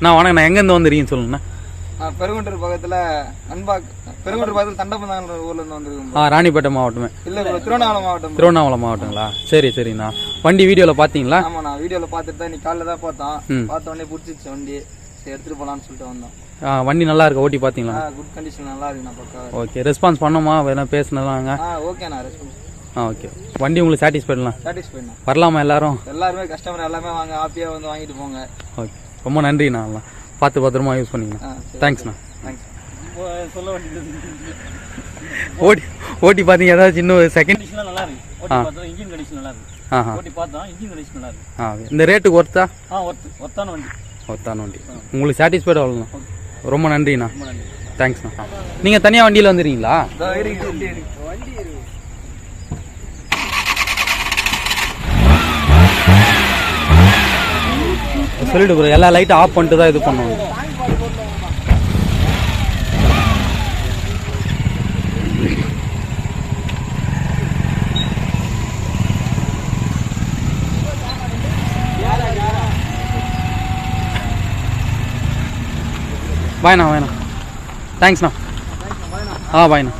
நான் வணக்கம் நான் எங்கேருந்து வந்துருக்கீங்கன்னு சொல்லுங்கண்ணா நான் பெருங்குன்றூர் பக்கத்துல அன்பா பெருங்குன்றூர் பக்கத்துல தண்டப்பந்தாங்கிற ஊர்ல இருந்து வந்திருக்கோம் ஆ ராணிப்பேட்டை மாவட்டமே. இல்ல திருவண்ணாமலை மாவட்டம். திருவண்ணாமலை மாவட்டங்களா? சரி சரிண்ணா. வண்டி வீடியோவில் பார்த்தீங்களா ஆமா நான் வீடியோல பார்த்துட்டு தான் நீ காலைல தான் பார்த்தோம். பார்த்த உடனே பிடிச்சிச்சு வண்டி. சரி எடுத்துட்டு போலாம்னு சொல்லிட்டு வந்தோம். ஆ, வண்டி நல்லா இருக்கா? ஓட்டி பார்த்தீங்களா குட் கண்டிஷன் நல்லா இருக்கு நான் பக்கா ஓகே ரெஸ்பான்ஸ் பண்ணோமா வேணா பேசினதாங்க ஓகே நான் ரெஸ்பான்ஸ் ஆ ஓகே வண்டி உங்களுக்கு சாட்டிஸ்ஃபைடலாம் சாட்டிஸ்ஃபை தான் வரலாமா எல்லாரும்? எல்லாருமே கஸ்டமர் எல்லாமே வாங்க ஹாப்பியா வந்து வாங்கிட்டு போங்க. ஓகே. ரொம்ப நன்றிண்ணா. பார்த்து பத்திரமா யூஸ் பண்ணிங்கண்ணா தேங்க்ஸ்ண்ணா தேங்க்ஸ் சொல்ல வேண்டியது. ஓட்டி ஓட்டி பார்த்தீங்க ஏதாச்சும் இன்னும் செகண்ட் நல்லா இருக்கு. இன்ஜின் கண்டிஷன் நல்லா இருக்கு. ஆஹா. ஓட்டி பார்த்தா இன்ஜின் கண்டிஷன் நல்லா இருக்கு. ஆ okay. இந்த ரேட்டுக்கு ஒர்த்தா ஆ ஒர்த்து ஒர்த்தான வண்டி. ஒர்த்தான வண்டி. உங்களுக்கு சாட்டிஸ்ஃபைட் அவ்வளோண்ணா ரொம்ப நன்றிண்ணா. ரொம்ப நன்றி. தேங்க்ஸ்ண்ணா நீங்கள் தனியாக வண்டியில் வந்துடுறீங்களா வண்டி இருக்கு சொல்லிட்டு ப்ரோ எல்லா லைட்டும் ஆஃப் பண்ணிட்டு தான் இது பண்ணுவோம். வாய்ண்ணா வாய்ண்ணா. தேங்க்ஸ்ண்ணா ஆ வாய்ண்ணா.